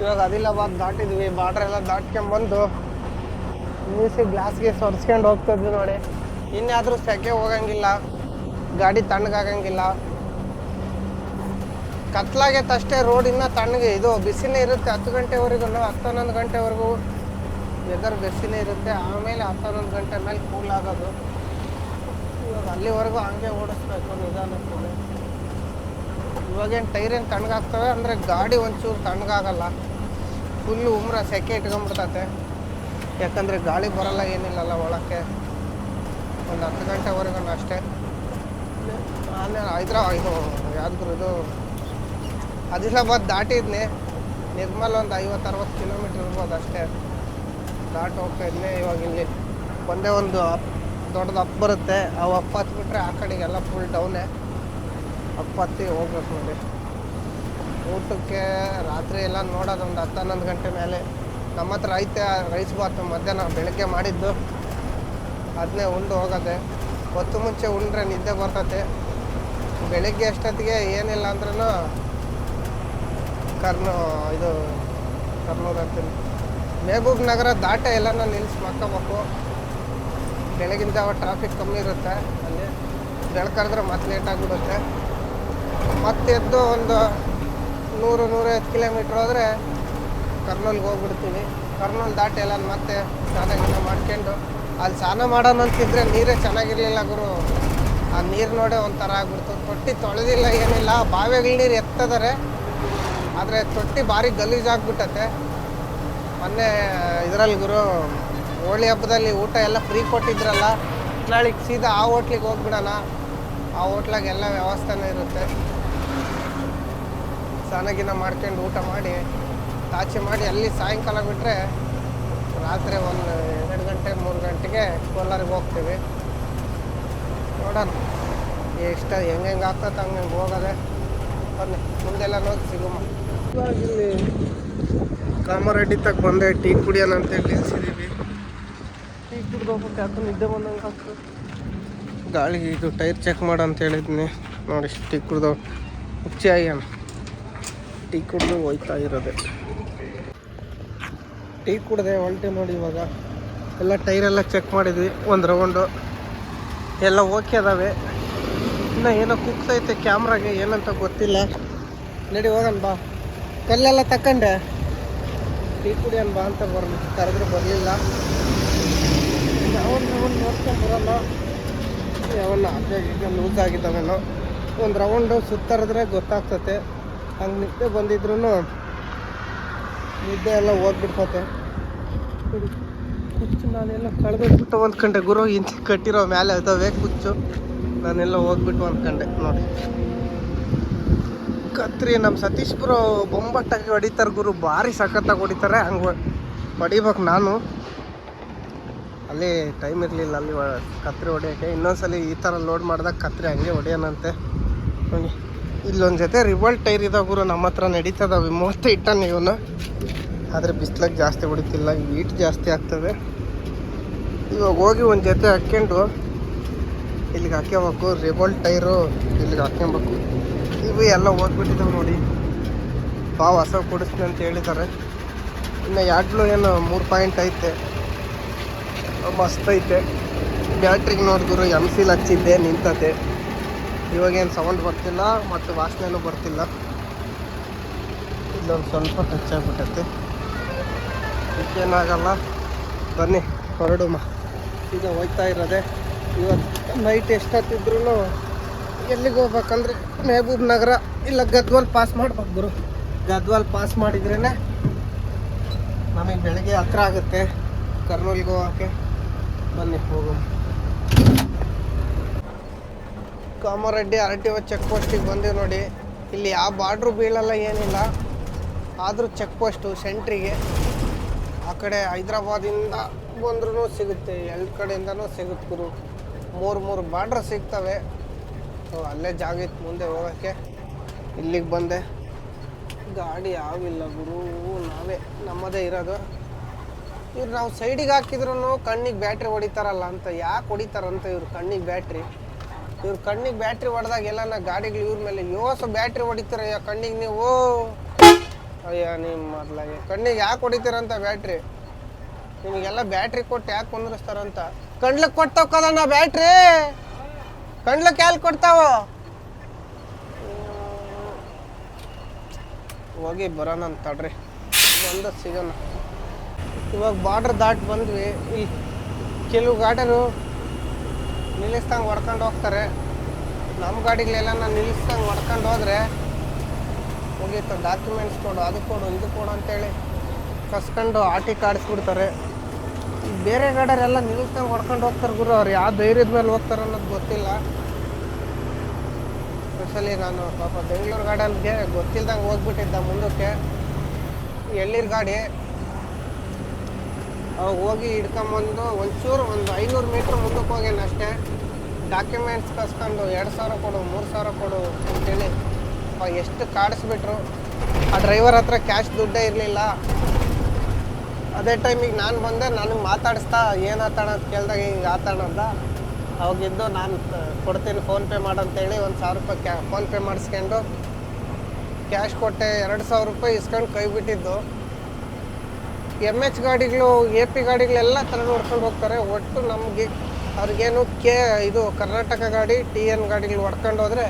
ಇವಾಗ ಆದಿಲಾಬಾದ್ ದಾಟಿದ್ವಿ. ಬಾರ್ಡ್ರ್ ಎಲ್ಲ ದಾಟ್ಕೊಂಬಂದು ಮ್ಯೂಸಿ ಗ್ಲಾಸ್ಗೆ ಸೊರ್ಸ್ಕೊಂಡು ಹೋಗ್ತಿದ್ವಿ ನೋಡಿ. ಇನ್ಯಾದರೂ ಸೆಕೆ ಹೋಗಂಗಿಲ್ಲ, ಗಾಡಿ ತಣ್ಣಗಾಗಂಗಿಲ್ಲ. ಕತ್ಲಾಗೆ ತಷ್ಟೇ ರೋಡ್ ಇನ್ನೂ ತಣ್ಣಗೆ. ಇದು ಬಿಸಿನೇ ಇರುತ್ತೆ, ಹತ್ತು ಗಂಟೆವರೆಗೂ ಹತ್ತು ಹನ್ನೊಂದು ಗಂಟೆವರೆಗೂ. ವೆದರ್ ಬಿಸಿನೇ ಇರುತ್ತೆ, ಆಮೇಲೆ ಹತ್ತು ಹನ್ನೊಂದು ಗಂಟೆ ಮೇಲೆ ಕೂಲ್ ಆಗೋದು. ಇವಾಗ ಅಲ್ಲಿವರೆಗೂ ಹಂಗೆ ಓಡಿಸ್ಬೇಕು ನಿಧಾನಕ್ಕೆ ಇವಾಗೇನು ಟೈರ್ ಏನು ತಣ್ಣಗಾಗ್ತವೆ? ಅಂದರೆ ಗಾಡಿ ಒಂಚೂರು ತಣ್ಣಗಾಗಲ್ಲ. ಫುಲ್ಲು ಉಮ್ರ ಸೆಕೆ ಇಟ್ಕೊಂಡ್ಬಿಡ್ತತೆ. ಯಾಕಂದರೆ ಗಾಳಿ ಬರಲ್ಲ, ಏನಿಲ್ಲಲ್ಲ ಒಳಕ್ಕೆ. ಒಂದು ಹತ್ತು ಗಂಟೆವರೆಗೂ ಅಷ್ಟೇ. ಆಮೇಲೆ ಹೈದ್ರಾ, ಇದು ಯಾವ್ದು ಆದಿಲಾಬಾದ್ ದಾಟಿದ್ನಿ. ನಿರ್ಮಲ್ ಒಂದು ಐವತ್ತು ಅರವತ್ತು ಕಿಲೋಮೀಟ್ರ್ ಇರ್ಬೋದು ಅಷ್ಟೇ. ದಾಟಿ ಹೋಗ್ತಾ ಇದ್ನಿ. ಇವಾಗ ಇಲ್ಲಿ ಒಂದೇ ಒಂದು ದೊಡ್ಡದು ಅಪ್ ಬರುತ್ತೆ. ಆ ಅಪ್ ಹಚ್ಬಿಟ್ರೆ ಆ ಕಡೆಗೆಲ್ಲ ಫುಲ್ ಡೌನೇ ಅಪ್ ಹತ್ತಿ ಹೋಗ್ಬೇಕು ನೋಡಿ. ಊಟಕ್ಕೆ ರಾತ್ರಿ ಎಲ್ಲ ನೋಡೋದು ಒಂದು ಹತ್ತು ಹನ್ನೊಂದು ಗಂಟೆ ಮೇಲೆ. ನಮ್ಮ ಹತ್ರ ಐತೆ ರೈಸ್ ಬಾತ್ ಮಧ್ಯಾಹ್ನ ಬೆಳಗ್ಗೆ ಮಾಡಿದ್ದು. ಅದನ್ನೇ ಉಂಡು ಹೋಗೋದೆ. ಹೊತ್ತು ಮುಂಚೆ ಉಂಡ್ರೆ ನಿದ್ದೆ ಬರ್ತತೆ. ಬೆಳಿಗ್ಗೆ ಅಷ್ಟೊತ್ತಿಗೆ ಏನಿಲ್ಲ ಅಂದ್ರೂ ಕರ್ನೂ, ಇದು ಕರ್ನೂರು ಅಂತೀನಿ. ಮೆಹಬೂಬ್ ನಗರ ದಾಟ ಎಲ್ಲನ ನಿಲ್ಲಿಸಿ ಮಕ್ಕೋಬೇಕು. ಬೆಳಗಿನ ಜಾವ ಟ್ರಾಫಿಕ್ ಕಮ್ಮಿ ಇರುತ್ತೆ. ಅಲ್ಲಿ ಬೆಳಕರಿದ್ರೆ ಮತ್ತೆ ಲೇಟ್ ಆಗಿಬಿಡುತ್ತೆ. ಮತ್ತೆ ಎದ್ದು ಒಂದು ನೂರು ನೂರೈವತ್ತು ಕಿಲೋಮೀಟ್ರ್ ಹೋದರೆ ಕರ್ನೂಲ್ಗೆ ಹೋಗ್ಬಿಡ್ತೀವಿ ಕರ್ನೂಲ್ ದಾಟಿ ಎಲ್ಲ ಮತ್ತೆ ಸ್ನಾನ ಗೀನ ಮಾಡ್ಕೊಂಡು ಅಲ್ಲಿ ಸ್ನಾನ ಮಾಡೋಣ ಅಂತಿದ್ರೆ ನೀರೇ ಚೆನ್ನಾಗಿರಲಿಲ್ಲ ಗುರು. ಆ ನೀರು ನೋಡೇ ಒಂಥರ ಆಗ್ಬಿಡ್ತು. ತೊಟ್ಟಿ ತೊಳೆದಿಲ್ಲ ಏನಿಲ್ಲ. ಬಾವಿಗಳ ನೀರು ಎತ್ತದರೆ ಆದರೆ ತೊಟ್ಟಿ ಭಾರಿ ಗಲೀಜಾಗ್ಬಿಟ್ಟತೆ ಮೊನ್ನೆ ಇದರಲ್ಲಿ ಗುರು ಹೋಳಿ ಹಬ್ಬದಲ್ಲಿ ಊಟ ಎಲ್ಲ ಫ್ರೀ ಕೊಟ್ಟಿದ್ರಲ್ಲ ನಾಳೆಗೆ ಸೀದಾ ಆ ಹೋಟ್ಲಿಗೆ ಹೋಗ್ಬಿಡೋಣ. ಆ ಹೋಟ್ಲಾಗ ಎಲ್ಲ ವ್ಯವಸ್ಥೆನೂ ಇರುತ್ತೆ. ಸ್ನಾನಗಿನ ಮಾಡ್ಕೊಂಡು ಊಟ ಮಾಡಿ ತಾಚೆ ಮಾಡಿ ಅಲ್ಲಿ ಸಾಯಂಕಾಲ ಬಿಟ್ಟರೆ ರಾತ್ರಿ ಒಂದು ಎರಡು ಗಂಟೆ, ಮೂರು ಗಂಟೆಗೆ ಕೋಲಾರಿಗೆ ಹೋಗ್ತೀವಿ. ನೋಡೋಣ. ಎಷ್ಟು ಹೆಂಗೆ ಹೆಂಗೆ ಆಗ್ತದೆ ಹಂಗೆ ಹಂಗೆ ಹೋಗೋದೆ. ಬನ್ನಿ ಮುಂದೆಲ್ಲ ನೋಡಿ ಸಿಗುಮ್ಮ ಇಲ್ಲಿ ಕಾಮಾರೆಡ್ಡಿ ತಕ್ಕ ಬಂದೆ, ಟೀ ಕುಡಿಯೋಣ ಅಂತೇಳಿ ನಿಲ್ಸಿದ್ದೀವಿ ಟೀ ಕುಡ್ದು ಹೋಗ್ಬಿಟ್ಟು ಯಾಕೆ ನಿದ್ದೆ ಬಂದಂಗೆ ಆಗ್ತದೆ. ಗಾಳಿ ಇದು ಟೈರ್ ಚೆಕ್ ಮಾಡು ಅಂತ ಹೇಳಿದ್ನಿ. ನೋಡಿ, ಟೀ ಕುಡ್ದು ಹುಚ್ಚಿ ಆಗ್ಯಾನ. ಟೀ ಕುಡ್ದು ಹೋಯ್ತಾ ಇರೋದೆ. ಟೀ ಕುಡ್ದೆ ಹೊಲ್ಟೆ ನೋಡಿ ಇವಾಗ. ಎಲ್ಲ ಟೈರೆಲ್ಲ ಚೆಕ್ ಮಾಡಿದ್ವಿ, ಒಂದು ರೌಂಡು. ಎಲ್ಲ ಓಕೆ ಅದಾವೆ. ಇನ್ನು ಏನೋ ಕುಕ್ತೈತೆ ಕ್ಯಾಮ್ರಾಗೆ, ಏನಂತ ಗೊತ್ತಿಲ್ಲ. ನಡಿ ಹೋಗೋಣ ಬಾ. ಕಲ್ಲೆಲ್ಲ ತಕ್ಕಂಡೆ. ಟೀ ಕುಡಿಯೋಣ ಬಾ ಅಂತ ಬರಲಿ. ಕರೆದ್ರೆ ಬರಲಿಲ್ಲ. ಯಾವನ್ನ ನೋಡ್ಕೊಂಡು ಬರಲ್ಲ ಹಾಗೆ ಈಗ ಲೂಸ್ ಆಗಿದ್ದಾವೇನೋ ಒಂದು ರೌಂಡು ಸುತ್ತರಿದ್ರೆ ಗೊತ್ತಾಗ್ತತೆ. ಹಂಗೆ ನಿದ್ದೆ ಬಂದಿದ್ರು ನಿದ್ದೆ ಎಲ್ಲ ಹೋಗ್ಬಿಡ್ತತೆ. ಕುಚ್ಚು, ನಾನೆಲ್ಲ ಕಳೆದ್ಬಿಟ್ಟು ಅಂದ್ಕೊಂಡೆ ಗುರು ಇಂಚು ಕಟ್ಟಿರೋ ಮೇಲೆ ಅದಾವೆ ಕುಚ್ಚು. ನಾನೆಲ್ಲ ಹೋಗ್ಬಿಟ್ಟು ಅಂದ್ಕೊಂಡೆ ನೋಡಿ. ಕತ್ರಿ ನಮ್ಮ ಸತೀಶ್ ಗುರು, ಬೊಂಬಟ್ಟಾಗಿ ಹೊಡಿತಾರೆ ಗುರು. ಭಾರಿ ಸಖತ್ತಾಗಿ ಹೊಡಿತಾರೆ. ಹಂಗೆ ಹೊಡಿಬೇಕು ನಾನು. ಅಲ್ಲಿ ಟೈಮ್ ಇರಲಿಲ್ಲ, ಅಲ್ಲಿ ಕತ್ರಿ ಹೊಡೆಯೋಕ್ಕೆ. ಇನ್ನೊಂದ್ಸಲಿ ಈ ಥರ ಲೋಡ್ ಮಾಡಿದಾಗ ಕತ್ರಿ ಹಂಗೆ ಹೊಡೆಯೋಣಂತೆ ನೋಡಿ ಇಲ್ಲೊಂದು ಜೊತೆ ರಿವಲ್ಟ್ ಟೈರ್ ಇದಾವೆ ಗುರು, ನಮ್ಮ ಹತ್ರ ನಡೀತದಾವೆ ಮೂವತ್ತು ಇಟ್ಟಾನ ಇವನು. ಆದರೆ ಬಿಸ್ಲಾಗೆ ಜಾಸ್ತಿ ಹೊಡಿತಿಲ್ಲ ಹೀಟ್ ಜಾಸ್ತಿ ಆಗ್ತದೆ. ಇವಾಗ ಹೋಗಿ ಒಂದು ಜೊತೆ ಹಾಕ್ಕೊಂಡು ಇಲ್ಲಿಗೆ ಹಾಕ್ಯಬೇಕು ರಿವಲ್ಟ್ ಟೈರು ಇಲ್ಲಿಗೆ ಹಾಕ್ಕೊಬೇಕು ಇವು ಎಲ್ಲ ಹೋಗ್ಬಿಟ್ಟಿದ್ದಾವೆ ನೋಡಿ. ಭಾವ ಹೊಸ ಕೊಡಿಸ್ತೀನಿ ಅಂತ ಹೇಳಿದ್ದಾರೆ ಇನ್ನು ಎರಡು ಏನು ಮೂರು ಪಾಯಿಂಟ್ ಐತೆ. ಮಸ್ತ್ ಐತೆ. ಬ್ಯಾಟ್ರಿಗೆ ನೋಡಿದ್ರು ಎಂ ಸಿಲ್ ಹಚ್ಚಿದ್ದೆ ನಿಂತತೆ ಇವಾಗೇನು ಸೌಂಡ್ ಬರ್ತಿಲ್ಲ, ಮತ್ತು ವಾಸನೆನೂ ಬರ್ತಿಲ್ಲ. ಇಲ್ಲೊಂದು ಸ್ವಲ್ಪ ಟಚ್ ಆಗಿಬಿಟ್ಟೈತೆ ಏನಾಗಲ್ಲ ಬನ್ನಿ, ಹೊರಡುಮ. ಈಗ ಹೋಗ್ತಾ ಇರೋದೆ. ಇವತ್ತು ನೈಟ್ ಎಷ್ಟೊತ್ತಿದ್ರು ಎಲ್ಲಿಗೆ ಹೋಗ್ಬೇಕಂದ್ರೆ, ಮೆಹಬೂಬ್ ನಗರ, ಇಲ್ಲ ಗದ್ವಾಲ್ ಪಾಸ್ ಮಾಡ್ಬೇಕು ಗುರು. ಗದ್ವಾಲ್ ಪಾಸ್ ಮಾಡಿದ್ರೇ ನಮಗೆ ಬೆಳಗ್ಗೆ ಹತ್ರ ಆಗುತ್ತೆ ಕರ್ನೂಲ್ಗೆ ಹೋಗೋಕ್ಕೆ ಬನ್ನಿ, ಹೋಗೋಣ. Kamareddy R T O check ಪೋಸ್ಟಿಗೆ ಬಂದೀವಿ ನೋಡಿ. ಇಲ್ಲಿ ಯಾವ ಬಾರ್ಡ್ರು ಬೀಳಲ್ಲ, ಏನಿಲ್ಲ. ಆದರೂ ಚೆಕ್ ಪೋಸ್ಟು ಸೆಂಟ್ರಿಗೆ ಆ ಕಡೆ ಹೈದ್ರಾಬಾದಿಂದ ಬಂದ್ರೂ ಸಿಗುತ್ತೆ ಎರಡು ಕಡೆಯಿಂದನೂ ಸಿಗುತ್ತೆ ಗುರು. ಮೂರು ಮೂರು ಬಾರ್ಡ್ರ್ ಸಿಗ್ತವೆ. ಸೊ ಅಲ್ಲೇ ಜಾಗ ಇತ್ತು ಮುಂದೆ ಹೋಗೋಕ್ಕೆ. ಇಲ್ಲಿಗೆ ಬಂದೆ. ಗಾಡಿ ಯಾವಿಲ್ಲ ಗುರು, ನಾವೇ ನಮ್ಮದೇ ಇರೋದು. ಇವ್ರು ನಾವು ಸೈಡಿಗೆ ಹಾಕಿದ್ರು ಕಣ್ಣಿಗೆ ಬ್ಯಾಟ್ರಿ ಹೊಡಿತಾರಲ್ಲ ಅಂತ, ಯಾಕೆ ಹೊಡಿತಾರಂತ ಇವ್ರು ಕಣ್ಣಿಗೆ ಬ್ಯಾಟ್ರಿ ಇವ್ರು ಕಣ್ಣಿಗೆ ಬ್ಯಾಟ್ರಿ ಹೊಡೆದಾಗ ಎಲ್ಲ ಗಾಡಿಗಳು ಇವ್ರ ಮೇಲೆ ಯೋಸ ಬ್ಯಾಟ್ರಿ ಹೊಡಿತಾರೆ ಕಣ್ಣಿಗೆ ನೀವು? ಅಯ್ಯ ನಿಮ್ಮ ಮೊದಲಾಗೆ ಕಣ್ಣಿಗೆ ಯಾಕೆ ಹೊಡಿತೀರಂತ ಬ್ಯಾಟ್ರಿ ನಿಮಗೆಲ್ಲ ಬ್ಯಾಟ್ರಿ ಕೊಟ್ಟು ಯಾಕೆ ಕುಂದ್ರಿಸ್ತಾರಂತ? ಕಣ್ಲಕ್ಕೆ ಕೊಟ್ಟಕ್ಕದಣ್ಣ ಬ್ಯಾಟ್ರಿ ಕಣ್ಲಕ್ಕೆ ಯಾಲ್ ಕೊಡ್ತಾವ? ಹೋಗಿ ಬರೋಣ ತಡ್ರಿ. ಬಂದ ಸಿಗೋಣ. ಇವಾಗ ಬಾರ್ಡ್ರ್ ದಾಟ್ ಬಂದ್ವಿ ಇಲ್ಲಿ ಕೆಲವು ಗಾಡಿಯರು ನಿಲ್ಲಿಸ್ದಂಗೆ ಹೊಡ್ಕೊಂಡು ಹೋಗ್ತಾರೆ. ನಮ್ಮ ಗಾಡಿಗಳೆಲ್ಲ ನಾನು ನಿಲ್ಲಿಸ್ದಂಗೆ ಹೊಡ್ಕೊಂಡು ಹೋದರೆ ಮುಗೀತು ಡಾಕ್ಯುಮೆಂಟ್ಸ್ ಕೊಡು, ಅದು ಕೊಡು, ಇದು ಕೊಡು ಅಂತೇಳಿ ಕಸ್ಕೊಂಡು ಆಟಿ ಕಾಡಿಸ್ಬಿಡ್ತಾರೆ. ಬೇರೆ ಗಾಡಿಯರೆಲ್ಲ ನಿಲ್ಲಿಸ್ದಂಗೆ ಹೊಡ್ಕೊಂಡು ಹೋಗ್ತಾರೆ ಗುರು, ಅವ್ರು ಯಾವ ಧೈರ್ಯದ ಮೇಲೆ ಹೋಗ್ತಾರೆ ಅನ್ನೋದು ಗೊತ್ತಿಲ್ಲ. ಸ್ಪೆಷಲಿ ನಾನು ಪಾಪ ಬೆಂಗಳೂರು ಗಾರ್ಡನ್ಗೆ ಗೊತ್ತಿಲ್ದಂಗೆ ಹೋಗ್ಬಿಟ್ಟಿದ್ದೆ ಮುಂದಕ್ಕೆ. ಎಳ್ಳಿರ್ ಗಾಡಿ? ಹೋಗಿ ಹಿಡ್ಕೊಂಬಂದು ಒಂಚೂರು ಒಂದು ಐನೂರು ಮೀಟ್ರ್ ಮುಂದಕ್ಕೆ ಹೋಗ್ಯಾನ ಅಷ್ಟೇ. ಡಾಕ್ಯುಮೆಂಟ್ಸ್ ಕಸ್ಕೊಂಡು ಎರಡು ಸಾವಿರ ಕೊಡು, ಮೂರು ಸಾವಿರ ಕೊಡು ಅಂತೇಳಿ. ಎಷ್ಟು ಕಾಡಿಸ್ಬಿಟ್ರು. ಆ ಡ್ರೈವರ್ ಹತ್ರ ಕ್ಯಾಶ್ ದುಡ್ಡೇ ಇರಲಿಲ್ಲ. ಅದೇ ಟೈಮಿಗೆ ನಾನು ಬಂದೆ, ನನಗೆ ಮಾತಾಡಿಸ್ತಾ, ಏನು ಆತಾಣ ಅಂತ ಕೇಳಿದಾಗ ಹಿಂಗೆ ಅಂತ. ಅವಾಗಿದ್ದು ನಾನು ಕೊಡ್ತೀನಿ ಫೋನ್ಪೇ ಮಾಡಂತೇಳಿ ಒಂದು ಸಾವಿರ ರೂಪಾಯಿ ಕ್ಯಾ ಫೋನ್ಪೇ ಮಾಡಿಸ್ಕೊಂಡು ಕ್ಯಾಶ್ ಕೊಟ್ಟೆ, ಎರಡು ಸಾವಿರ ರೂಪಾಯಿ ಇಸ್ಕೊಂಡು ಕೈ ಬಿಟ್ಟಿದ್ದು. ಎಂ ಎಚ್ ಗಾಡಿಗಳು ಎ ಪಿ ಗಾಡಿಗಳೆಲ್ಲ ಥರ ನೋಡ್ಕೊಂಡು ಹೋಗ್ತಾರೆ. ಒಟ್ಟು ನಮಗೆ ಅವ್ರಿಗೇನು ಕೆ, ಇದು ಕರ್ನಾಟಕ ಗಾಡಿ ಟಿ ಎನ್ ಗಾಡಿಗಳು ಹೊಡ್ಕೊಂಡು ಹೋದರೆ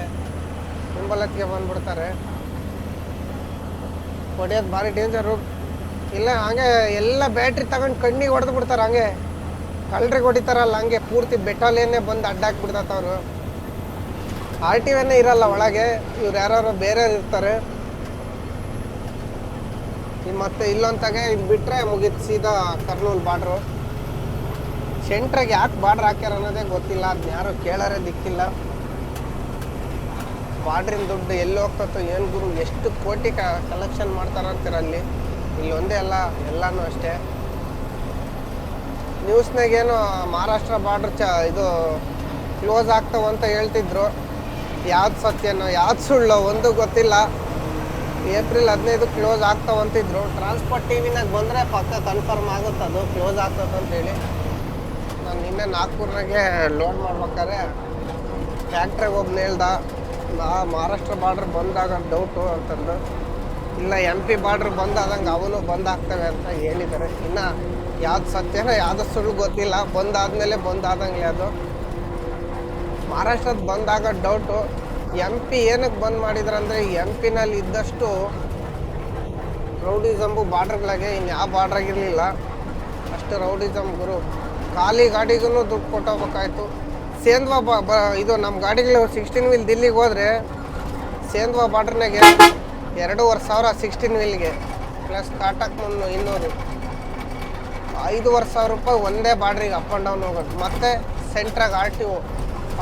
ಹಿಂಬಲತ್ತಿಗೆ ಬಂದ್ಬಿಡ್ತಾರೆ. ಹೊಡೆಯೋದು ಭಾರಿ ಡೇಂಜರು ಇಲ್ಲ, ಹಂಗೆ ಎಲ್ಲ ಬ್ಯಾಟ್ರಿ ತಗೊಂಡು ಕಣ್ಣಿಗೆ ಹೊಡೆದು ಬಿಡ್ತಾರೆ ಹಂಗೆ. ಕಳ್ಳರಿಗೆ ಹೊಡಿತಾರಲ್ಲ ಹಂಗೆ, ಪೂರ್ತಿ ಬೆಟಾಲಿಯನ್ನೇ ಬಂದು ಅಡ್ಡಾಕ್ಬಿಡ್ತೈತೆ ಅವರು. ಆರ್ ಟಿ ವಿನೇ ಇರಲ್ಲ ಒಳಗೆ, ಇವ್ರು ಯಾರು ಬೇರೆಯವ್ರು ಇರ್ತಾರೆ. ಇನ್ನು ಮತ್ತೆ ಇಲ್ಲೊಂದಾಗೆ ಇದು ಬಿಟ್ಟರೆ ಮುಗಿತು ಸೀದಾ ಕರ್ನೂಲ್ ಬಾರ್ಡ್ರು. ಸೆಂಟ್ರಾಗ ಯಾಕೆ ಬಾರ್ಡ್ರ್ ಹಾಕ್ಯಾರ ಅನ್ನೋದೇ ಗೊತ್ತಿಲ್ಲ ಅದನ್ನ ಯಾರು ಕೇಳೋರೇ ದಿಕ್ಕಿಲ್ಲ. ಬಾರ್ಡ್ರಿನ ದುಡ್ಡು ಎಲ್ಲಿ ಹೋಗ್ತತ್ತೋ ಏನು ಗುರು, ಎಷ್ಟು ಕೋಟಿ ಕ ಕಲೆಕ್ಷನ್ ಮಾಡ್ತಾರಂತೀರ ಅಲ್ಲಿ? ಇಲ್ಲಿ ಒಂದೇ ಅಲ್ಲ, ಎಲ್ಲನೂ ಅಷ್ಟೇ. ನ್ಯೂಸ್ನಾಗೇನು ಮಹಾರಾಷ್ಟ್ರ ಬಾರ್ಡ್ರ್ ಚ, ಇದು ಕ್ಲೋಸ್ ಆಗ್ತಾವಂತ ಹೇಳ್ತಿದ್ರು. ಯಾವ್ದು ಸತ್ಯನೋ, ಯಾವ್ದು ಸುಳ್ಳೋ, ಒಂದು ಗೊತ್ತಿಲ್ಲ. ಏಪ್ರಿಲ್ ಹದಿನೈದು ಕ್ಲೋಸ್ ಆಗ್ತಾವ ಅಂತಿದ್ರು. ಟ್ರಾನ್ಸ್ಪೋರ್ಟ್ ಟಿವಿನಾಗ ಬಂದರೆ ಪಕ್ಕ ಕನ್ಫರ್ಮ್ ಆಗುತ್ತೆ ಅದು ಕ್ಲೋಸ್ ಆಗ್ತದೆ ಅಂತೇಳಿ ನಾನು ನಿನ್ನೆ ನಾಗ್ಪುರ್ನಾಗೆ ಲೋಡ್ ಮಾಡ್ಬೇಕಾದ್ರೆ ಫ್ಯಾಕ್ಟ್ರಿಗೆ ಒಬ್ನು ನೇಳ್ದ ನಾ ಮಹಾರಾಷ್ಟ್ರ ಬಾರ್ಡ್ರ್ ಬಂದಾಗ ಡೌಟು ಅಂತಂದು. ಇಲ್ಲ ಎಂ ಪಿ ಬಾರ್ಡ್ರ್ ಬಂದಾದಂಗೆ ಅವನು ಬಂದಾಗ್ತವೆ ಅಂತ ಹೇಳಿದ್ದಾರೆ ಇನ್ನು ಯಾವ್ದು ಸತ್ಯನೋ ಯಾವ್ದು ಸುಳ್ಳು ಗೊತ್ತಿಲ್ಲ. ಬಂದಾದ್ಮೇಲೆ ಬಂದಾದಂಗೆ ಅದು. ಮಹಾರಾಷ್ಟ್ರದ ಬಂದಾಗ ಡೌಟು ಎಂ ಪಿ ಏನಕ್ಕೆ ಬಂದ್ ಮಾಡಿದ್ರಂದ್ರೆ ಎಂ ಪಿನಲ್ಲಿ ಇದ್ದಷ್ಟು ರೌಡಿಸಂಬು ಬಾರ್ಡ್ರ್ಗಳಿಗೆ ಇನ್ನು ಯಾವ ಬಾರ್ಡ್ರಾಗಿರಲಿಲ್ಲ ಅಷ್ಟು ರೌಡಿಸಮ್ ಗುರು. ಖಾಲಿ ಗಾಡಿಗೂ ದುಡ್ಡು ಕೊಟ್ಟೋಗ್ಬೇಕಾಯ್ತು. ಸೇಂದ್ವಾ ಬಾ, ಬ, ಇದು ನಮ್ಮ ಗಾಡಿಗಳು ಸಿಕ್ಸ್ಟೀನ್ ವೀಲ್ ದಿಲ್ಲಿಗೆ ಹೋದರೆ, ಸೇಂದ್ವಾ ಬಾರ್ಡ್ರ್ನಾಗೆ ಎರಡೂವರೆ ಸಾವಿರ ಸಿಕ್ಸ್ಟೀನ್ ವೀಲ್ಗೆ ಪ್ಲಸ್ ಕಾಟಕ್ ಮುನ್ನೂ ಇನ್ನೂರು. ಐದೂವರೆ ಸಾವಿರ ರೂಪಾಯಿ ಒಂದೇ ಬಾಡ್ರಿಗೆ ಅಪ್ ಆ್ಯಂಡ್ ಡೌನ್ ಹೋಗೋದು. ಮತ್ತು ಸೆಂಟ್ರಾಗ ಆರ್ ಟಿ ಒ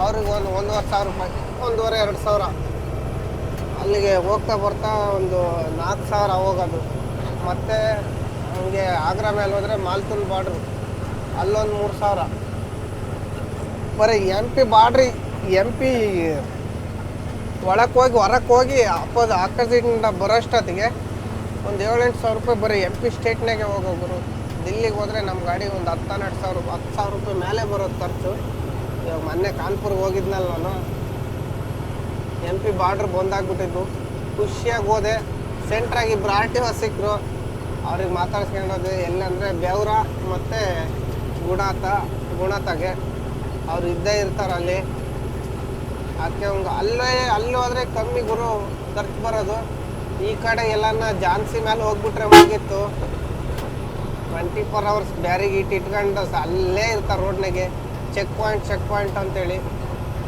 ಅವ್ರಿಗೆ ಒಂದು ಒಂದೂವರೆ ಸಾವಿರ ರೂಪಾಯಿ, ಒಂದೂವರೆ, ಎರಡು ಸಾವಿರ. ಅಲ್ಲಿಗೆ ಹೋಗ್ತಾ ಬರ್ತಾ ಒಂದು ನಾಲ್ಕು ಸಾವಿರ ಹೋಗೋದು. ಮತ್ತು ಹಂಗೆ ಆಗ್ರಾ ಮೇಲೆ ಹೋದರೆ ಮಾಲ್ತುಲ್ ಬಾರ್ಡ್ರು. ಅಲ್ಲೊಂದು ಮೂರು ಸಾವಿರ. ಬರೀ ಎಂ ಪಿ ಬಾಡ್ರಿ ಎಂ ಪಿ ಒಳಕ್ಕೆ ಹೋಗಿ, ಹೊರಕ್ಕೆ ಹೋಗಿ ಅಪೋಸ್ ಬರೋ ಬರೋಷ್ಟೊತ್ತಿಗೆ ಒಂದು ಏಳೆಂಟು ಸಾವಿರ ರೂಪಾಯಿ ಬರೀ ಎಂ ಪಿ ಸ್ಟೇಟ್ನಾಗೆ ಹೋಗೋಗ್ರು ದಿಲ್ಲಿಗೆ ಹೋದರೆ ನಮ್ಮ ಗಾಡಿ ಒಂದು ಹತ್ತು ಹನ್ನೆರಡು ಸಾವಿರ, ಹತ್ತು ಸಾವಿರ ರೂಪಾಯಿ ಮೇಲೆ ಬರೋದು ಖರ್ಚು. ಇವಾಗ ಮೊನ್ನೆ ಕಾನ್ಪುರ್ಗೆ ಹೋಗಿದ್ನಲ್ಲ ನಾನು. ಎಂ ಪಿ ಬಾರ್ಡ್ರ್ ಬಂದಾಗ್ಬಿಟ್ಟಿದ್ದು. ಖುಷಿಯಾಗಿ ಹೋದೆ. ಸೆಂಟ್ರಾಗಿ ಇಬ್ರು ಆರ್ ಟಿ ಒ ಸಿಕ್ಕರು ಅವ್ರಿಗೆ ಮಾತಾಡ್ಸ್ಕೊಂಡೋದು, ಎಲ್ಲಂದರೆ ಬೆವ್ರ ಮತ್ತು ಗುಣಾತ, ಗುಣಾತಗೆ. ಅವ್ರು ಇದ್ದೇ ಇರ್ತಾರೆ ಅಲ್ಲಿ. ಅದಕ್ಕೆ ಅವ್ಗೆ ಅಲ್ಲೇ, ಅಲ್ಲಿ ಹೋದ್ರೆ ಕಮ್ಮಿ ಗುರು ಖರ್ಚು ಬರೋದು. ಈ ಕಡೆ ಎಲ್ಲನ ಜಾನ್ಸಿ ಮೇಲೆ ಹೋಗ್ಬಿಟ್ರೆ ಮುಗಿತ್ತು ಟ್ವೆಂಟಿ ಫೋರ್ ಅವರ್ಸ್ ಬ್ಯಾರಿಗೆ ಇಟ್ಟು ಇಟ್ಕೊಂಡು ಅಲ್ಲೇ ಇರ್ತಾರೆ ರೋಡ್ನಾಗೆ. ಚೆಕ್ ಪಾಯಿಂಟ್ ಚೆಕ್ ಪಾಯಿಂಟ್ ಅಂತೇಳಿ.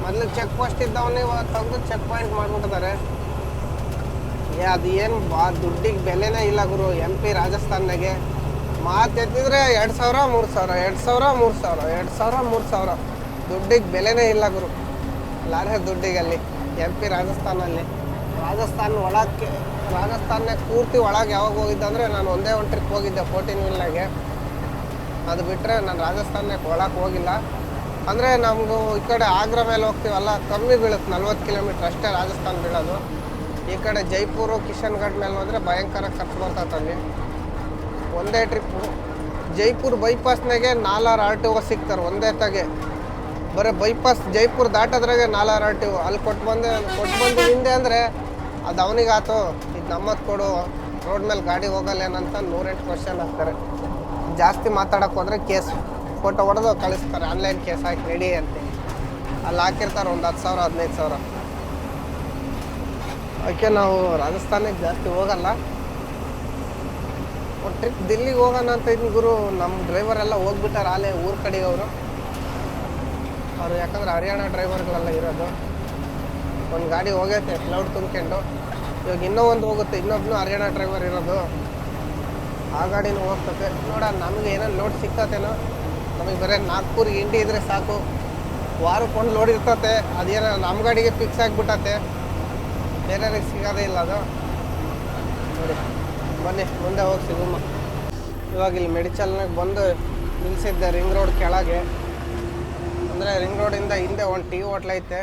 ಮೊದಲು ಚೆಕ್ ಪೋಸ್ಟ್ ಇದ್ದವನ್ನೇ ತೆಗೆದು ಚೆಕ್ ಪಾಯಿಂಟ್ ಮಾಡ್ಬಿಟ್ಟಿದ್ದಾರೆ. ಏ, ಅದು ಏನು ಬಾ, ದುಡ್ಡಿಗೆ ಬೆಲೆನೇ ಇಲ್ಲ ಗುರು ಎಂ ಪಿ ರಾಜಸ್ಥಾನ್ನಾಗೆ ಮಾತು ಎತ್ತಿದ್ರೆ ಎರಡು ಸಾವಿರ, ಮೂರು ಸಾವಿರ, ಎರಡು ಸಾವಿರ, ಮೂರು ಸಾವಿರ, ಎರಡು ಸಾವಿರ, ಮೂರು ಸಾವಿರ. ದುಡ್ಡಿಗೆ ಬೆಲೆನೇ ಇಲ್ಲ ಗುರು. ಲಾರೆ ದುಡ್ಡಿಗೆ ಅಲ್ಲಿ ಎಂ ಪಿ ರಾಜಸ್ಥಾನಲ್ಲಿ ರಾಜಸ್ಥಾನ ಒಳಕ್ಕೆ ರಾಜಸ್ಥಾನಾಗ ಪೂರ್ತಿ ಒಳಗೆ ಯಾವಾಗ ಹೋಗಿದ್ದೆ ಅಂದರೆ ನಾನು ಒಂದೇ ಒಂದು ಟ್ರಿಪ್ ಹೋಗಿದ್ದೆ ಫೋರ್ಟೀನ್ ವೀಲ್ನಾಗೆ ಅದು ಬಿಟ್ಟರೆ ನಾನು ರಾಜಸ್ಥಾನಕ್ಕೆ ಒಳಗೆ ಹೋಗಿಲ್ಲ. ಅಂದರೆ ನಮಗೂ ಈ ಕಡೆ ಆಗ್ರಾ ಮೇಲೆ ಹೋಗ್ತೀವಲ್ಲ, ಕಮ್ಮಿ ಬೀಳುತ್ತೆ, ನಲ್ವತ್ತು ಕಿಲೋಮೀಟ್ರ್ ಅಷ್ಟೇ ರಾಜಸ್ಥಾನ ಬೀಳೋದು. ಈ ಕಡೆ ಜೈಪುರು ಕಿಶನ್ಗಢ್ ಮೇಲೆ ಹೋದರೆ ಭಯಂಕರ ಖರ್ಚು ಬರ್ತೈತಲ್ಲಿ ಒಂದೇ ಟ್ರಿಪ್ಪು ಜೈಪುರ್ ಬೈಪಾಸ್ನಾಗೆ ನಾಲ್ಕಾರು ಆರ್ ಟಿ ಓ ಸಿಗ್ತಾರೆ, ಒಂದೇ ತಗೆ. ಬರೀ ಬೈಪಾಸ್ ಜೈಪುರ್ ದಾಟೋದ್ರಾಗೆ ನಾಲ್ಕಾರು ಆರ್ ಟಿ ಓ. ಅಲ್ಲಿ ಕೊಟ್ಟು ಬಂದೆ, ಕೊಟ್ಟು ಬಂದು ಹಿಂದೆ ಅಂದರೆ ಅದು ಅವನಿಗಾತು ಇದು ನಮ್ಮದು ಕೊಡು, ರೋಡ್ ಮೇಲೆ ಗಾಡಿ ಹೋಗಲ್ಲ ಏನಂತ ನೂರೆಂಟು ಕ್ವಶನ್ ಆಗ್ತಾರೆ. ಜಾಸ್ತಿ ಮಾತಾಡೋಕೆ ಹೋದ್ರೆ ಕೇಸ್. ಫೋಟೋ ಹೊಡೆದು ಕಳಿಸ್ತಾರೆ. ಆನ್ಲೈನ್ ಕೇಸ್ ಹಾಕಿ ರೆಡಿ ಅಂತ ಅಲ್ಲಿ ಹಾಕಿರ್ತಾರೆ ಒಂದು ಹತ್ತು ಸಾವಿರ, ಹದಿನೈದು ಸಾವಿರ. ಅದಕ್ಕೆ ನಾವು ರಾಜಸ್ಥಾನಕ್ಕೆ ಜಾಸ್ತಿ ಹೋಗಲ್ಲ. ಟ್ರಿಪ್ ದಿಲ್ಲಿಗೆ ಹೋಗೋಣ ಅಂತ ಇದ್ದೀನಿ ಗುರು ನಮ್ಮ ಡ್ರೈವರ್ ಎಲ್ಲ ಹೋಗ್ಬಿಟ್ಟಾರೆ ಆಲೇ ಊರ ಕಡೆಗೆ ಅವರು ಅವರು ಯಾಕಂದ್ರೆ ಹರಿಯಾಣ ಡ್ರೈವರ್ಗಳೆಲ್ಲ ಇರೋದು. ಒಂದು ಗಾಡಿ ಹೋಗೈತೆ ಕ್ಲೌಡ್ ತುಂಬ್ಕೊಂಡು. ಇವಾಗ ಇನ್ನೂ ಒಂದು ಹೋಗುತ್ತೆ, ಇನ್ನೊಬ್ನು ಹರಿಯಾಣ ಡ್ರೈವರ್ ಇರೋದು. ಆ ಗಾಡಿನೂ ಹೋಗ್ತದೆ. ನೋಡ ನಮಗೆ ಏನೋ ಲೋಡ್ ಸಿಗ್ತತೇನೋ ನಮಗೆ ಬರೀ ನಾಗ್ಪುರ್ ಇಂಡಿ ಇದ್ರೆ ಸಾಕು. ವಾರಕ್ಕೆ ಒಂದು ಲೋಡ್ ಇರ್ತತೆ, ಅದೇನೋ ನಮ್ಮ ಗಾಡಿಗೆ ಫಿಕ್ಸ್ ಆಗಿಬಿಟ್ಟತೆ ಬೇರೆಯವ್ರಿಗೆ ಸಿಗೋದೇ ಇಲ್ಲ ಅದು. ನೋಡಿ, ಬನ್ನಿ, ಮುಂದೆ ಹೋಗಿ ಸಿಗುಮ್ಮ ಇವಾಗ ಇಲ್ಲಿ ಮೆಡಿಚಲ್ನಾಗ ಬಂದು ನಿಲ್ಲಿಸಿದ್ದೆ ರಿಂಗ್ ರೋಡ್ ಕೆಳಗೆ. ಅಂದರೆ ರಿಂಗ್ ರೋಡಿಂದ ಹಿಂದೆ ಒಂದು ಟೀ ಹೋಟ್ಲ್ ಐತೆ.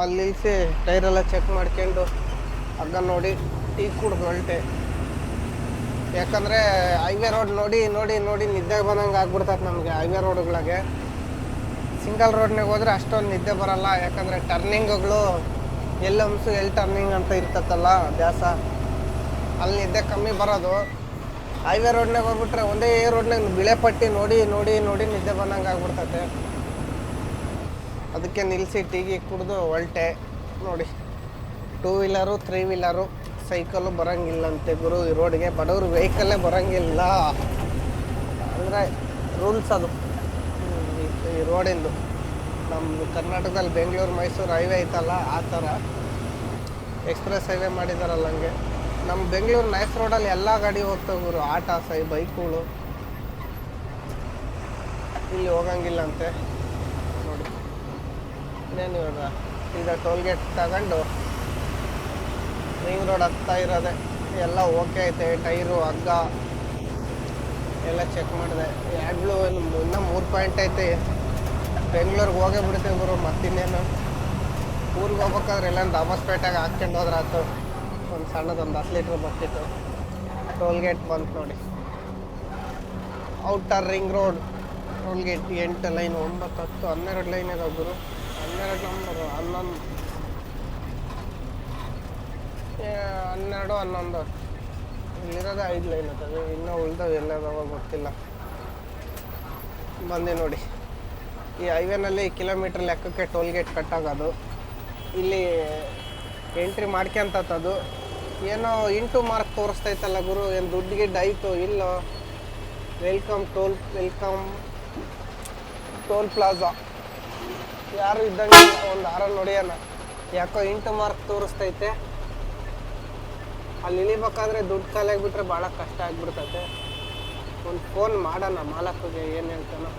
ಅಲ್ಲಿ ನಿಲ್ಲಿಸಿ ಟೈರೆಲ್ಲ ಚೆಕ್ ಮಾಡ್ಕೊಂಡು, ಹಗ್ಗ ನೋಡಿ ಟೀ ಕುಡ್ದು ಹೊಲ್ಟೆ ಯಾಕಂದರೆ ಹೈವೇ ರೋಡ್ ನೋಡಿ ನೋಡಿ ನೋಡಿ ನಿದ್ದೆ ಬಂದಂಗೆ ಆಗ್ಬಿಡ್ತದೆ ನಮಗೆ ಹೈವೇ ರೋಡ್ಗಳಿಗೆ. ಸಿಂಗಲ್ ರೋಡ್ನಾಗ ಹೋದ್ರೆ ಅಷ್ಟೊಂದು ನಿದ್ದೆ ಬರಲ್ಲ, ಯಾಕಂದರೆ ಟರ್ನಿಂಗ್ಗಳು ಎಲ್ಲಿ ಹಂಸು ಎಲ್ಲಿ ಟರ್ನಿಂಗ್ ಅಂತ ಇರ್ತತ್ತಲ್ಲ ದ್ಯಾಸ ಅಲ್ಲಿ ನಿದ್ದೆ ಕಮ್ಮಿ ಬರೋದು. ಹೈವೇ ರೋಡ್ನಾಗ ಹೋಗ್ಬಿಟ್ರೆ ಒಂದೇ ರೋಡ್ನಾಗ ಬಿಳೆ ಪಟ್ಟಿ ನೋಡಿ ನೋಡಿ ನೋಡಿ ನಿದ್ದೆ ಬಂದಂಗೆ ಆಗ್ಬಿಡ್ತತೆ. ಅದಕ್ಕೆ ನಿಲ್ಲಿಸಿ ಟೀಗಿ ಕುಡಿದು ಹೊಲ್ಟೆ ನೋಡಿ. Two wheeler, three wheeler. Cycle ಬರೋಂಗಿಲ್ಲಂತೆ ಗುರು, ಈ ರೋಡ್ಗೆ ಬಡವರು ವೆಹಿಕಲ್ಲೇ ಬರೋಂಗಿಲ್ಲ. ಅಂದರೆ ರೂಲ್ಸ್ ಅದು. ಈ- ರೋಡಿಂದು. ನಮ್ಮ ಕರ್ನಾಟಕದಲ್ಲಿ ಬೆಂಗಳೂರು, ಮೈಸೂರು ಹೈವೇ ಐತಲ್ಲ, ಆ ಥರ. ಎಕ್ಸ್ಪ್ರೆಸ್ ಹೈವೇ ಮಾಡಿದಾರಲ್ಲ ಹಂಗೆ. ನಮ್ಮ ಬೆಂಗಳೂರು ನೈಸ್ ರೋಡಲ್ಲಿ ಎಲ್ಲ ಗಾಡಿ ಹೋಗ್ತವೆ ಗುರು, ಆಟೋ ಸೈ, ಬೈಕ್ಗಳು. ಇಲ್ಲಿ ಹೋಗಂಗಿಲ್ಲ ಅಂತೆ ನೋಡಿ. ಇನ್ನೇನು ಇವಾಗ ಈಗ ಟೋಲ್ ಗೇಟ್ ತಗೊಂಡು ರಿಂಗ್ ರೋಡ್ ಹತ್ತಾ ಇರೋದೆ. ಎಲ್ಲ ಓಕೆ ಐತೆ, ಟೈರು, ಹಗ್ಗ. ಎಲ್ಲ ಚೆಕ್ ಮಾಡಿದೆ. ಎರಡು ಇನ್ನೂ ಮೂರು ಪಾಯಿಂಟ್ ಐತೆ. ಬೆಂಗ್ಳೂರಿಗೆ ಹೋಗೇ ಬಿಡ್ತೇವೆ ಗುರು, ಮತ್ತಿನ್ನೇನು? ಊರಿಗೆ ಹೋಗ್ಬೇಕಾದ್ರೆ ಎಲ್ಲ ದಾಬಸ್ಪೇಟೆಗೆ ಹಾಕ್ಕೊಂಡು ಹೋದ್ರೆ ಆಯ್ತು ಒಂದು ಸಣ್ಣದೊಂದು ಹತ್ತು ಲೀಟ್ರ್ ಬರ್ತಿತ್ತು. ಟೋಲ್ ಗೇಟ್ ಬಂತು ನೋಡಿ. Outer ring road. Toll gate ಎಂಟು ಲೈನ್ ಒಂಬತ್ತು ಹತ್ತು ಹನ್ನೆರಡು ಲೈನ್ ಇದಾವೆ ಗುರು. ಹನ್ನೆರಡು ನಂಬರು ಹನ್ನೊಂದು. ಹನ್ನೆರಡು, ಹನ್ನೊಂದು. ಇಲ್ಲಿರೋದೇ ಐದು ಲೈನ್ ಅದಾವೆ ಇನ್ನೂ ಉಳ್ದವು, ಎಲ್ಲದಾವ ಗೊತ್ತಿಲ್ಲ. ಬಂದೆ ನೋಡಿ. ಈ ಹೈವೇನಲ್ಲಿ ಕಿಲೋಮೀಟ್ರ್ ಲೆಕ್ಕಕ್ಕೆ ಟೋಲ್ ಗೇಟ್ ಕಟ್ಟಾಗೋದು. ಇಲ್ಲಿ ಎಂಟ್ರಿ ಮಾಡ್ಕೊಂತದ್ದು ಏನೋ ಇಂಟು ಮಾರ್ಕ್ ತೋರಿಸ್ತೈತಲ್ಲ ಗುರು, ಏನು ದುಡ್ಡು ಗಿಡ್ಡು ಆಯಿತು ಇಲ್ಲೋ. Welcome toll welcome toll plaza ಯಾರು ಇದ್ದಂಗೆ ಒಂದು ಆರ ನೋಡಿಯೋಣ ಯಾಕೋ ಇಂಟು ಮಾರ್ಕ್ ತೋರಿಸ್ತೈತೆ. ಅಲ್ಲಿ ಇಳಿಬೇಕಾದ್ರೆ ದುಡ್ಡು ಖಾಲಿ ಬಿಟ್ರೆ ಭಾಳ ಕಷ್ಟ ಆಗ್ಬಿಡ್ತೈತೆ. ಒಂದು ಫೋನ್ ಮಾಡೋಣ ಮಾಲಕ್ಕಿಗೆ ಏನು ಹೇಳ್ತಾನೋ.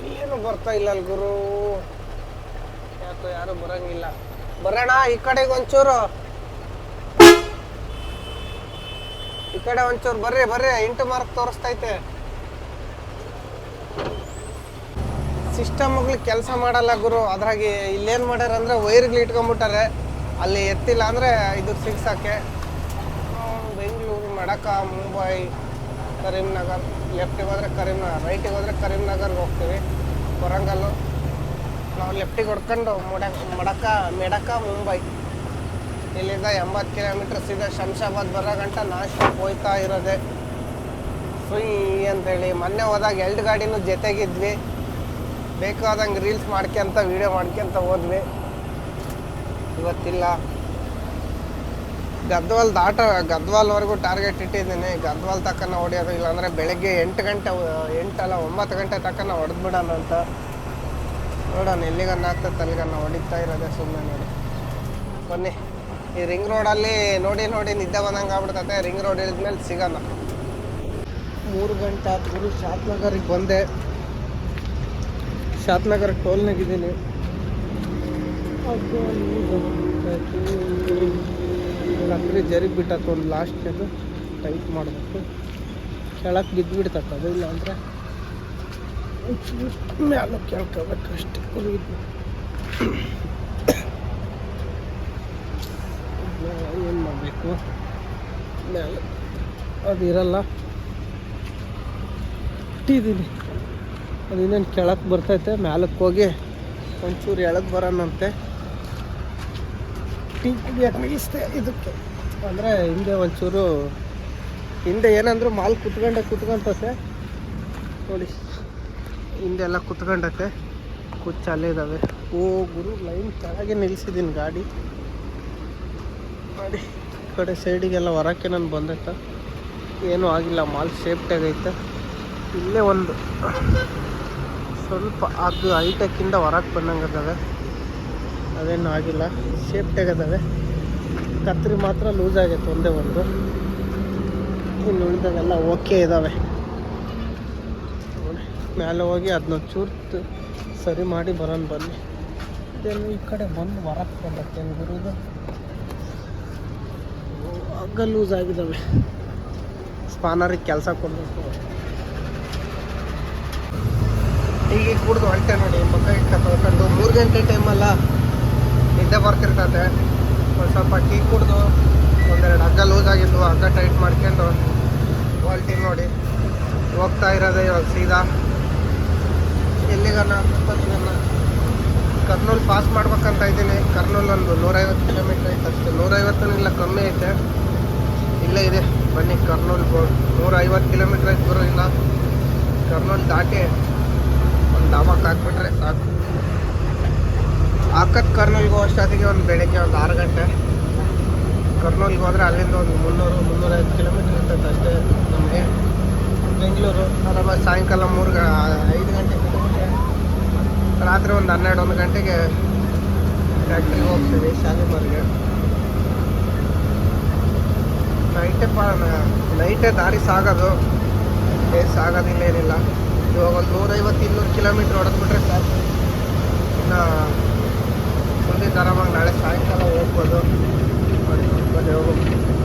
ಇಲ್ಲೇನು ಬರ್ತಾ ಇಲ್ಲ ಅಲ್ಲಿ ಗುರು. ಯಾಕೋ ಯಾರು ಬರಂಗಿಲ್ಲ. ಬರೋಣ ಈ ಕಡೆಗೆ ಒಂಚೂರು. ಈ ಕಡೆ ಒಂಚೂರು ಬರ್ರಿ ಬರ್ರಿ. ಎಂಟು ಮಾರ್ಕ್ ತೋರಿಸ್ತೈತೆ. ಸಿಸ್ಟಮ್ಗಳು ಕೆಲಸ ಮಾಡಲ್ಲ ಗುರು. ಅದ್ರಾಗೆ ಇಲ್ಲೇನು ಮಾಡ್ಯಾರ ಅಂದರೆ ವೈರ್ಗಳು ಇಟ್ಕೊಂಬಿಟ್ಟಾರೆ ಅಲ್ಲಿ ಎತ್ತಿಲ್ಲ ಅಂದರೆ ಇದು ಸಿಗ್ಸೋಕ್ಕೆ. ಬೆಂಗಳೂರು, ಮಡಕ, ಮುಂಬೈ, ಕರೀಂನಗರ್. ಲೆಫ್ಟಿಗೆ ಹೋದರೆ ಕರೀಂನಗರ್, ರೈಟಿಗೆ ಹೋದರೆ ಕರೀಂನಗರ್ಗೆ ಹೋಗ್ತೀವಿ. ವರಂಗಲ್ಲು ನಾವು ಲೆಫ್ಟಿಗೆ ಹೊಡ್ಕೊಂಡು ಮೊಡ, ಮಡಕ, ಮೆಡಕ, ಮುಂಬೈ. ಇಲ್ಲಿಂದ ಎಂಬತ್ತು ಕಿಲೋಮೀಟ್ರ್ ಸೀದಾ ಶಂಶಾಬಾದ್ ಬರೋ ಗಂಟ ನಾಶ ಹೋಯ್ತಾ ಇರೋದೆ. ಫ್ರೀ ಅಂತೇಳಿ. ಮೊನ್ನೆ ಹೋದಾಗ ಎರಡು ಗಾಡಿನೂ ಜೊತೆಗಿದ್ವಿ. ಬೇಕಾದಂಗೆ ರೀಲ್ಸ್ ಮಾಡ್ಕೊಂತ ವೀಡಿಯೋ ಮಾಡ್ಕೊಂತ ಹೋದ್ವಿ. ಇವತ್ತಿಲ್ಲ. ಗದ್ವಾಲ್ ದಾಟ, ಗದ್ವಾಲ್ವರೆಗೂ ಟಾರ್ಗೆಟ್ ಇಟ್ಟಿದ್ದೀನಿ. ಗದ್ವಾಲ್ ತಕ್ಕನ ಹೊಡಿಯೋದು ಇಲ್ಲಾಂದರೆ ಬೆಳಗ್ಗೆ ಎಂಟು ಗಂಟೆ, ಎಂಟಲ್ಲ ಒಂಬತ್ತು ಗಂಟೆ ತಕ್ಕನ ಹೊಡೆದ್ಬಿಡೋಣ ಅಂತ. ನೋಡೋಣ ಎಲ್ಲಿಗನ್ನ ಆಗ್ತದೆ, ಅಲ್ಲಿಗನ್ನ ಹೊಡಿತಾ ಇರೋದೆ ಸುಮ್ಮನೆ ನೋಡಿ. ಬನ್ನಿ. ಈ ರಿಂಗ್ ರೋಡಲ್ಲಿ ನೋಡಿ ನೋಡಿ ನಿದ್ದೆ ಬಂದಂಗೆ ಆಗ್ಬಿಡ್ತತೆ ರಿಂಗ್ ರೋಡ್ ಇಳಿದ್ಮೇಲೆ ಸಿಗೋಣ. ಮೂರು ಗಂಟೆ ಆದ್ರೂ ಗುರು ಶಾತ್ನಗರಿಗೆ ಬಂದೆ. ಶಾತ್ನಗರ ಟೋಲ್ನಾಗಿದ್ದೀನಿ ರಾತ್ರಿ ಜರಿಗೆ ಬಿಟ್ಟತ್ತು ಒಂದು ಲಾಸ್ಟ್ ಅದು. ಟೈಟ್ ಮಾಡಬೇಕು. ಕೆಳಕ್ಕೆ ಬಿದ್ದು ಬಿಡ್ತತ್ತೆ ಅದು ಇಲ್ಲ ಅಂದರೆ ಮ್ಯಾಲ ಕೇಳ್ಕೋಬೇಕು ಅಷ್ಟೇ ಏನು ಮಾಡಬೇಕು? ಮ್ಯಾಲ ಅದು ಇರಲ್ಲ. ಇಟ್ಟಿದ್ದೀನಿ. ಅದು ಇನ್ನೇನು ಕೆಳಕ್ಕೆ ಬರ್ತೈತೆ ಮ್ಯಾಲಕ್ಕೆ ಹೋಗಿ ಒಂಚೂರು ಎಳಕ್ಕೆ ಬರೋಣಂತೆ. ಟೀ ಕುಡಿಯೋಕೆ ಇದಕ್ಕೆ. ಅಂದರೆ ಹಿಂದೆ ಒಂಚೂರು ಹಿಂದೆ ಏನಂದ್ರು ಮಾಲ್ ಕುತ್ಕೊಂಡೆ ಕುತ್ಕೊಂತತೆ. ನೋಡಿ, ಹಿಂದೆ ಎಲ್ಲ ಕುತ್ಕೊಂಡತೆ. ಕುಚ್ಚ ಅಲ್ಲೇ ಇದ್ದಾವೆ ಓ, ಗುರು, ಲೈನ್ ಕೆಳಗೆ ನಿಲ್ಸಿದ್ದೀನಿ ಗಾಡಿ. ಈ ಕಡೆ ಸೈಡಿಗೆಲ್ಲ ಹೊರಕ್ಕೆ ನಾನು ಬಂದತ್ತ ಏನೂ ಆಗಿಲ್ಲ, ಮಾಲ್ ಸೇಫ್ಟಿಯಾಗೈತೆ ಇಲ್ಲೇ ಒಂದು ಸ್ವಲ್ಪ ಅದು ಹೈಟೆಕ್ಕಿಂದ ಹೊರಗೆ ಬಂದಂಗೆ ಅದೇನು ಆಗಿಲ್ಲ. ಸೇಫ್ಟಿಯಾಗದವೆ ಕತ್ರಿ ಮಾತ್ರ ಲೂಸ್ ಆಗೈತೆ ಒಂದೇ ಒಂದು. ಇನ್ನು ಉಳಿದವೆಲ್ಲ ಓಕೆ ಇದ್ದಾವೆ ಮೇಲೆ ಹೋಗಿ ಅದನ್ನ ಚೂರ್ತು ಸರಿ ಮಾಡಿ ಬರೋಣ ಬನ್ನಿ. ಇದೇನು ಈ ಕಡೆ ಬಂದು ಹೊರಕ್ಕೆ ಬಂದತ್ತೆ ಗುರುದು ಹಗ್ಗ ಲೂಸ್ ಆಗಿದ್ದಾವೆ ಸ್ಪಾನರಿಗೆ ಕೆಲಸ ಕೊಡಬೇಕು. ಈಗ ಕುಡ್ದು ಹೊಂಟೆ ನೋಡಿ ಮಕ್ಕ ಇಟ್ಟ ತೊಳ್ಕೊಂಡು. ಮೂರು ಗಂಟೆ ಟೈಮಲ್ಲ ನಿದ್ದೆ ಬರ್ತಿರ್ತದೆ ಒಂದು ಸ್ವಲ್ಪ ಟೀ ಕುಡ್ದು, ಒಂದೆರಡು ಹಗ್ಗ ಲೂಸ್ ಆಗಿದ್ದು ಹಗ್ಗ ಟೈಟ್ ಮಾಡ್ಕೊಂಡು ಕ್ವಾಲಿಟಿ ನೋಡಿ. ಹೋಗ್ತಾ ಇರೋದೇ ಇವಾಗ ಸೀದಾ. ಎಲ್ಲಿಗನ? ಕರ್ನೂಲ್ ಪಾಸ್ ಮಾಡ್ಬೇಕಂತ ಇದ್ದೀನಿ. ಕರ್ನೂಲ್ ಒಂದು ನೂರೈವತ್ತು ಕಿಲೋಮೀಟ್ರ್ ಐತೆ ಅಷ್ಟೇ. ನೂರೈವತ್ತು ಇಲ್ಲ ಕಮ್ಮಿ ಐತೆ. ಇಲ್ಲೇ ಇದೆ. ಬನ್ನಿ, ಕರ್ನೂಲ್ ಬೋರ್ಡ್. ನೂರೈವತ್ತು ಕಿಲೋಮೀಟ್ರ್ ಐತೆ ಬರೋ ಇಲ್ಲ ಕರ್ನೂಲ್ ದಾಟಿ ಒಂದು ಡಾಬಾಕ್ ಹಾಕ್ಬಿಟ್ರೆ ಸಾಕು. ಹಾಕತ್ ಕರ್ನೂಲ್ಗೆ ಅಷ್ಟೊತ್ತಿಗೆ ಒಂದು ಬೆಳಗ್ಗೆ ಒಂದು ಆರು ಗಂಟೆ. ಕರ್ನೂಲ್ಗೆ ಹೋದ್ರೆ ಅಲ್ಲಿಂದ ಒಂದು ಮುನ್ನೂರು, ಮುನ್ನೂರೈವತ್ತು ಕಿಲೋಮೀಟ್ರ್ ಇರ್ತದೆ ಅಷ್ಟೇ ನಮಗೆ. ಬೆಂಗಳೂರು, ಆರಾಮಾಗಿ ಸಾಯಂಕಾಲ ಮೂರು ಗ, ಐದು ಗಂಟೆ ರಾತ್ರಿ ಒಂದು ಹನ್ನೆರಡು, ಒಂದು ಗಂಟೆಗೆ ಫ್ಯಾಕ್ಟ್ರಿಗೆ ಹೋಗ್ತೀವಿ, ಶಾಲಿಮಾರ್ಗೆ. ನೈಟೇ ಪಾ ನೈಟೇ ದಾರಿ ಸಾಗೋದು. ಏ ಸಾಗೋದಿಲ್ಲ ಏನಿಲ್ಲ. ಇವಾಗ ಒಂದು ನೂರೈವತ್ತು, ಇನ್ನೂರು ಕಿಲೋಮೀಟ್ರ್ ಹೊಡೆದ್ಬಿಟ್ರೆ ಸಾಕು. ಇನ್ನು ಆರಾಮಾಗಿ ನಾಳೆ ಸಾಯಂಕಾಲ ಹೋಗ್ಬೋದು. ಬನ್ನಿ ಹೋಗು.